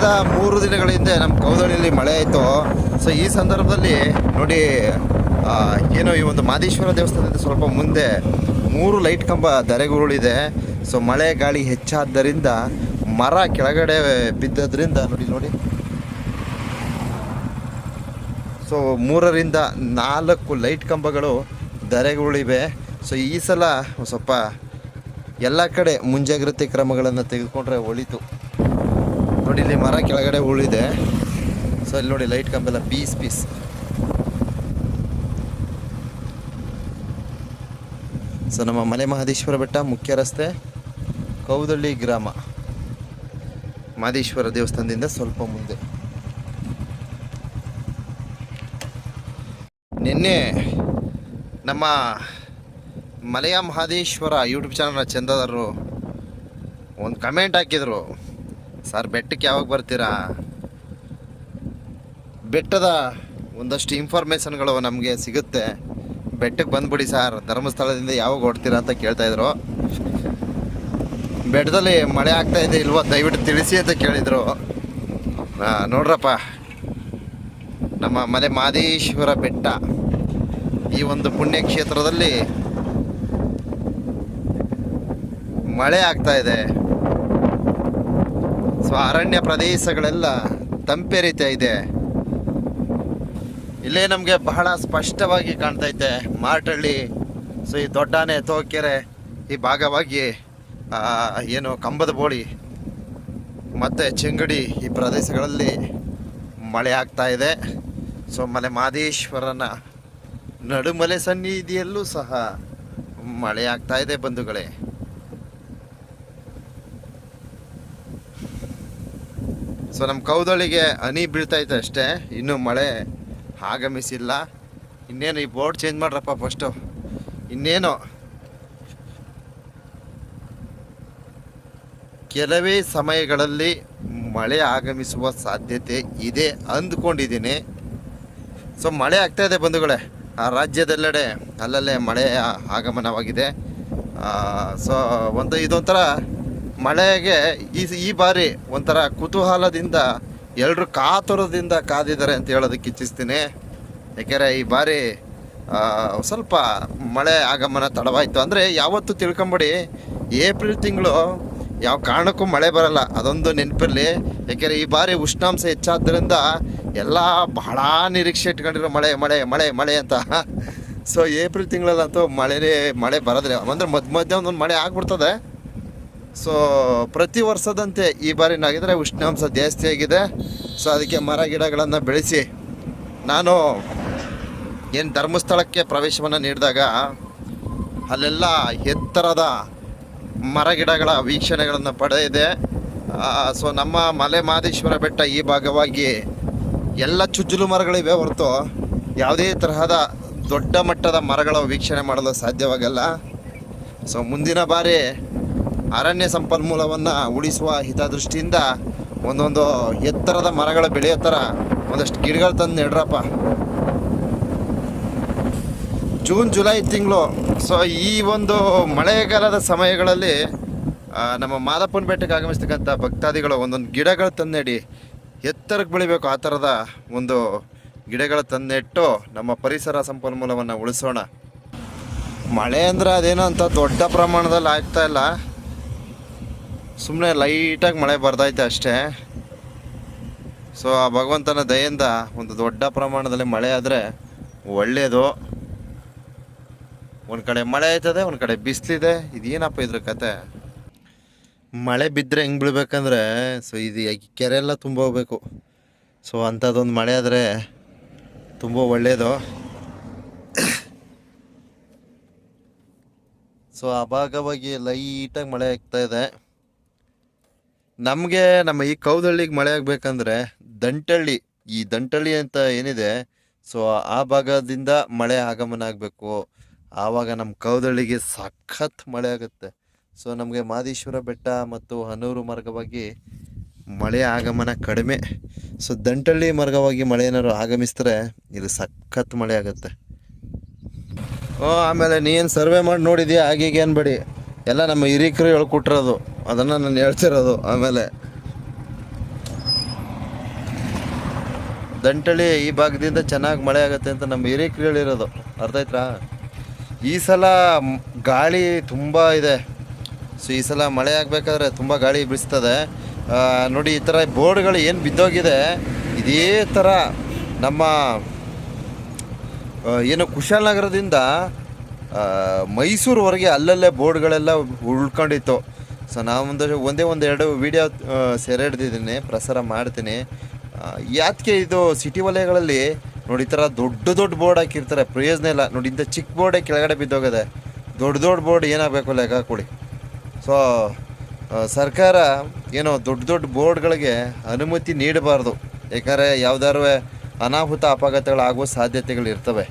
ಕಳೆದ ಮೂರು ದಿನಗಳ ಹಿಂದೆ ನಮ್ಮ ಕೌದಳ್ಳಿಯಲ್ಲಿ ಮಳೆ ಆಯಿತು. ಸೊ ಈ ಸಂದರ್ಭದಲ್ಲಿ ನೋಡಿ ಏನು ಈ ಒಂದು ಮಾದೇಶ್ವರ ದೇವಸ್ಥಾನದಿಂದ ಸ್ವಲ್ಪ ಮುಂದೆ ಮೂರು ಲೈಟ್ ಕಂಬ ಧರೆಗುರುಳಿದೆ. ಸೊ ಮಳೆ ಗಾಳಿ ಹೆಚ್ಚಾದ್ದರಿಂದ, ಮರ ಕೆಳಗಡೆ ಬಿದ್ದದ್ರಿಂದ ನೋಡಿ ನೋಡಿ. ಸೊ ಮೂರರಿಂದ ನಾಲ್ಕು ಲೈಟ್ ಕಂಬಗಳು ಧರೆಗುರುಳಿವೆ. ಸೊ ಈ ಸಲ ಸ್ವಲ್ಪ ಎಲ್ಲ ಕಡೆ ಮುಂಜಾಗ್ರತೆ ಕ್ರಮಗಳನ್ನು ತೆಗೆದುಕೊಂಡ್ರೆ ಒಳಿತು. ನೋಡಿ, ಇಲ್ಲಿ ಮರ ಕೆಳಗಡೆ ಉಳಿದೆ. ಸೊ ಇಲ್ಲಿ ನೋಡಿ ಲೈಟ್ ಕಂಬೆಲ್ಲ ಪೀಸ್ ಪೀಸ್ ಸೊ ನಮ್ಮ ಮಲೆ ಮಹದೇಶ್ವರ ಬೆಟ್ಟ, ಮುಖ್ಯ ರಸ್ತೆ, ಕೌದಳ್ಳಿ ಗ್ರಾಮ. ಮಹದೇಶ್ವರ ದೇವಸ್ಥಾನದಿಂದ ಸ್ವಲ್ಪ ಮುಂದೆ. ನಿನ್ನೆ ನಮ್ಮ ಮಲೆಯ ಮಹದೇಶ್ವರ ಯೂಟ್ಯೂಬ್ ಚಾನಲ್ನ ಚಂದದಾರರು ಒಂದು ಕಮೆಂಟ್ ಹಾಕಿದರು. ಸರ್, ಬೆಟ್ಟಕ್ಕೆ ಯಾವಾಗ ಬರ್ತೀರಾ? ಬೆಟ್ಟದ ಒಂದಷ್ಟು ಇನ್ಫಾರ್ಮೇಷನ್ಗಳು ನಮಗೆ ಸಿಗುತ್ತೆ. ಬೆಟ್ಟಕ್ಕೆ ಬಂದ್ಬಿಡಿ ಸರ್, ಧರ್ಮಸ್ಥಳದಿಂದ ಯಾವಾಗ ಹೊಡ್ತೀರಾ ಅಂತ ಕೇಳ್ತಾಯಿದ್ರು ಬೆಟ್ಟದಲ್ಲಿ ಮಳೆ ಆಗ್ತಾ ಇದೆ ಇಲ್ವೋ ದಯವಿಟ್ಟು ತಿಳಿಸಿ ಅಂತ ಕೇಳಿದರು. ನೋಡ್ರಪ್ಪ. ನಮ್ಮ ಮಲೆ ಮಾದೇಶ್ವರ ಬೆಟ್ಟ. ಈ ಒಂದು ಪುಣ್ಯಕ್ಷೇತ್ರದಲ್ಲಿ ಮಳೆ ಆಗ್ತಾ ಇದೆ. ಸೊ ಅರಣ್ಯ ಪ್ರದೇಶಗಳೆಲ್ಲ ತಂಪೆರಿತಾ ಇದೆ. ಇಲ್ಲೇ ನಮಗೆ ಬಹಳ ಸ್ಪಷ್ಟವಾಗಿ ಕಾಣ್ತೈತೆ ಮಾರ್ಟಳ್ಳಿ, ಸೊ ಈ ದೊಡ್ಡಾನೆ ತೋಕೆರೆ, ಈ ಭಾಗವಾಗಿ ಏನು ಕಂಬದ ಬೋಳಿ, ಮತ್ತು ಚೆಂಗಡಿ ಈ ಪ್ರದೇಶಗಳಲ್ಲಿ ಮಳೆ ಆಗ್ತಾ ಇದೆ. ಸೊ ಮಲೆ ಮಾದೇಶ್ವರನ ನಡುಮಲೆ ಸನ್ನಿಧಿಯಲ್ಲೂ ಸಹ ಮಳೆ ಆಗ್ತಾ ಇದೆ ಬಂಧುಗಳೇ. ಸೊ ನಮ್ಮ ಕೌದಳಿಗೆ ಹನಿ ಬೀಳ್ತಾಯಿತ್ತು ಅಷ್ಟೇ. ಇನ್ನೂ ಮಳೆ ಆಗಮಿಸಿಲ್ಲ. ಇನ್ನೇನು, ಈ ಬೋರ್ಡ್ ಚೇಂಜ್ ಮಾಡ್ರಪ್ಪ ಫಸ್ಟು ಇನ್ನೇನು? ಕೆಲವೇ ಸಮಯಗಳಲ್ಲಿ ಮಳೆ ಆಗಮಿಸುವ ಸಾಧ್ಯತೆ ಇದೆ ಅಂದ್ಕೊಂಡಿದ್ದೀನಿ. ಸೊ ಮಳೆ ಆಗ್ತಾ ಇದೆ ಬಂಧುಗಳೇ. ಆ ರಾಜ್ಯದೆಲ್ಲೆಡೆ ಅಲ್ಲಲ್ಲೇ ಮಳೆ ಆಗಮನವಾಗಿದೆ. ಸೊ ಒಂದು ಇದೊಂಥರ ಮಳೆಗೆ ಈ ಈ ಬಾರಿ ಒಂಥರ ಕುತೂಹಲದಿಂದ ಎಲ್ಲರೂ ಕಾತುರದಿಂದ ಕಾದಿದ್ದಾರೆ ಅಂತ ಹೇಳೋದಕ್ಕೆ ಇಚ್ಛಿಸ್ತೀನಿ. ಯಾಕೆಂದರೆ ಈ ಬಾರಿ ಸ್ವಲ್ಪ ಮಳೆ ಆಗಮನ ತಡವಾಯಿತು. ಅಂದರೆ ಯಾವತ್ತು ತಿಳ್ಕೊಂಬಿಡಿ, ಏಪ್ರಿಲ್ ತಿಂಗಳು ಯಾವ ಕಾರಣಕ್ಕೂ ಮಳೆ ಬರಲ್ಲ. ಅದೊಂದು ನೆನಪಿರಲಿ. ಯಾಕೆಂದರೆ ಈ ಬಾರಿ ಉಷ್ಣಾಂಶ ಹೆಚ್ಚಾದ್ದರಿಂದ ಎಲ್ಲ ಬಹಳ ನಿರೀಕ್ಷೆ ಇಟ್ಕೊಂಡಿರೋ ಮಳೆ ಮಳೆ ಮಳೆ ಮಳೆ ಅಂತ. ಸೊ ಏಪ್ರಿಲ್ ತಿಂಗಳಲ್ಲಂತೂ ಮಳೆನೇ, ಮಳೆ ಬರೋದ್ರೆ ಅಂದರೆ ಮಧ್ಯ ಮಧ್ಯ ಒಂದೊಂದು ಮಳೆ ಆಗ್ಬಿಡ್ತದೆ. ಸೊ ಪ್ರತಿ ವರ್ಷದಂತೆ ಈ ಬಾರಿ ಏನಾಗಿದ್ರೆ ಉಷ್ಣಾಂಶ ಜಾಸ್ತಿ ಆಗಿದೆ. ಸೊ ಅದಕ್ಕೆ ಮರ ಗಿಡಗಳನ್ನು ಬೆಳೆಸಿ. ನಾನು ಏನು ಧರ್ಮಸ್ಥಳಕ್ಕೆ ಪ್ರವೇಶವನ್ನು ನೀಡಿದಾಗ ಅಲ್ಲೆಲ್ಲ ಎತ್ತರದ ಮರ ಗಿಡಗಳ ವೀಕ್ಷಣೆಗಳನ್ನು ಪಡೆದಿದೆ. ಸೊ ನಮ್ಮ ಮಲೆ ಮಹದೇಶ್ವರ ಬೆಟ್ಟ ಈ ಭಾಗವಾಗಿ ಎಲ್ಲ ಚುಜ್ಜಲು ಮರಗಳಿವೆ ಹೊರತು ಯಾವುದೇ ತರಹದ ದೊಡ್ಡ ಮಟ್ಟದ ಮರಗಳ ವೀಕ್ಷಣೆ ಮಾಡಲು ಸಾಧ್ಯವಾಗಲ್ಲ. ಸೊ ಮುಂದಿನ ಬಾರಿ ಅರಣ್ಯ ಸಂಪನ್ಮೂಲವನ್ನು ಉಳಿಸುವ ಹಿತದೃಷ್ಟಿಯಿಂದ ಒಂದೊಂದು ಎತ್ತರದ ಮರಗಳು ಬೆಳೆಯೋ ಥರ ಒಂದಷ್ಟು ಗಿಡಗಳು ತಂದು ನೆಡ್ರಪ್ಪ. ಜೂನ್, ಜುಲೈ ತಿಂಗಳು. ಸೊ ಈ ಒಂದು ಮಳೆಗಾಲದ ಸಮಯಗಳಲ್ಲಿ ನಮ್ಮ ಮಾದಪ್ಪನ ಬೆಟ್ಟಕ್ಕೆ ಆಗಮಿಸ್ತಕ್ಕಂಥ ಭಕ್ತಾದಿಗಳು ಒಂದೊಂದು ಗಿಡಗಳು ತಂದೆಡಿ ಎತ್ತರಕ್ಕೆ ಬೆಳಿಬೇಕು ಆ ಥರದ ಒಂದು ಗಿಡಗಳು ತಂದೆಟ್ಟು ನಮ್ಮ ಪರಿಸರ ಸಂಪನ್ಮೂಲವನ್ನು ಉಳಿಸೋಣ. ಮಳೆ ಅಂದರೆ ಅದೇನೋ ಅಂತ ದೊಡ್ಡ ಪ್ರಮಾಣದಲ್ಲಿ ಆಗ್ತಾ ಇಲ್ಲ. ಸುಮ್ಮನೆ ಲೈಟಾಗಿ ಮಳೆ ಬರ್ದೈತೆ ಅಷ್ಟೇ. ಸೊ ಆ ಭಗವಂತನ ದಯೆಯಿಂದ ಒಂದು ದೊಡ್ಡ ಪ್ರಮಾಣದಲ್ಲಿ ಮಳೆ ಆದರೆ ಒಳ್ಳೆಯದು ಒಂದು ಕಡೆ ಮಳೆ ಆಯ್ತದೆ, ಒಂದು ಕಡೆ ಬಿಸಿಲಿದೆ. ಇದೇನಪ್ಪ ಇದ್ರ ಕತೆ? ಮಳೆ ಬಿದ್ದರೆ ಹೆಂಗೆ ಬೀಳ್ಬೇಕಂದ್ರೆ ಸೊ ಇದು ಕೆರೆ ಎಲ್ಲ ತುಂಬ ಹೋಗ್ಬೇಕು. ಸೊ ಅಂಥದ್ದೊಂದು ಮಳೆ ಆದರೆ ತುಂಬ ಒಳ್ಳೆಯದು ಸೊ ಅಭಾಗವಾಗಿ ಲೈಟಾಗಿ ಮಳೆ ಆಗ್ತಾ ಇದೆ. ನಮಗೆ ನಮ್ಮ ಈ ಕೌದಳ್ಳಿಗೆ ಮಳೆ ಆಗಬೇಕಂದ್ರೆ ದಂಟಳ್ಳಿ, ಈ ದಂಟಳ್ಳಿ ಅಂತ ಏನಿದೆ, ಸೊ ಆ ಭಾಗದಿಂದ ಮಳೆ ಆಗಮನ ಆಗಬೇಕು. ಆವಾಗ ನಮ್ಮ ಕೌದಳ್ಳಿಗೆ ಸಖತ್ ಮಳೆ ಆಗುತ್ತೆ. ಸೊ ನಮಗೆ ಮಾದೇಶ್ವರ ಬೆಟ್ಟ ಮತ್ತು ಹನೂರು ಮಾರ್ಗವಾಗಿ ಮಳೆ ಆಗಮನ ಕಡಿಮೆ. ಸೊ ದಂಟಳ್ಳಿ ಮಾರ್ಗವಾಗಿ ಮಳೆ ಏನಾದ್ರು ಆಗಮಿಸಿದ್ರೆ ಇದು ಸಖತ್ ಮಳೆ ಆಗುತ್ತೆ. ಓ, ಆಮೇಲೆ ನೀನು ಸರ್ವೆ ಮಾಡಿ ನೋಡಿದ್ಯಾ? ಆಗೀಗೇನು ಬಿಡಿ ಎಲ್ಲ ನಮ್ಮ ಹಿರಿಕರು ಹೇಳ್ಕೊಟ್ಟಿರೋದು. ಅದನ್ನು ನಾನು ಹೇಳ್ತಿರೋದು. ಆಮೇಲೆ ದಂಟಳಿ ಈ ಭಾಗದಿಂದ ಚೆನ್ನಾಗಿ ಮಳೆ ಆಗುತ್ತೆ ಅಂತ ನಮ್ಮ ಹಿರೇಕರು ಹೇಳಿರೋದು ಅರ್ಥ ಆಯ್ತಾ ಈ ಸಲ ಗಾಳಿ ತುಂಬ ಇದೆ. ಸೊ, ಈ ಸಲ ಮಳೆ ಆಗಬೇಕಾದ್ರೆ ತುಂಬ ಗಾಳಿ ಬೀಸ್ತದೆ. ನೋಡಿ, ಈ ಥರ ಬೋರ್ಡ್ಗಳು ಏನು ಬಿದ್ದೋಗಿದೆ, ಇದೇ ಥರ ನಮ್ಮ ಏನು ಕುಶಾಲನಗರದಿಂದ ನಗರದಿಂದ ಮೈಸೂರುವರೆಗೆ ಅಲ್ಲಲ್ಲೇ ಬೋರ್ಡ್ಗಳೆಲ್ಲ ಉಳ್ಕೊಂಡಿತ್ತು. ಸೊ ನಾವು ಒಂದು ಒಂದೇ ಒಂದು ಎರಡು ವಿಡಿಯೋ ಸೆರೆ ಹಿಡ್ದಿದ್ದೀನಿ, ಪ್ರಸಾರ ಮಾಡ್ತೀನಿ. ಯಾಕೆ ಇದು ಸಿಟಿ ವಲಯಗಳಲ್ಲಿ, ನೋಡಿ, ಈ ಥರ ದೊಡ್ಡ ದೊಡ್ಡ ಬೋರ್ಡ್ ಹಾಕಿರ್ತಾರೆ. ಪ್ರಯೋಜನ ಇಲ್ಲ. ನೋಡಿ, ಇಂಥ ಚಿಕ್ಕ ಬೋರ್ಡೇ ಕೆಳಗಡೆ ಬಿದ್ದೋಗಿದೆ. ದೊಡ್ಡ ದೊಡ್ಡ ಬೋರ್ಡ್ ಏನಾಗಬೇಕು ಲೆಕ್ಕ ಕೊಡಿ. ಸೊ ಸರ್ಕಾರ ಏನೋ ದೊಡ್ಡ ದೊಡ್ಡ ಬೋರ್ಡ್ಗಳಿಗೆ ಅನುಮತಿ ನೀಡಬಾರ್ದು. ಯಾಕಂದರೆ ಯಾವುದಾದ್ರೂ ಅನಾಹುತ ಅಪಘಾತಗಳಾಗುವ ಸಾಧ್ಯತೆಗಳು ಇರ್ತವೆ.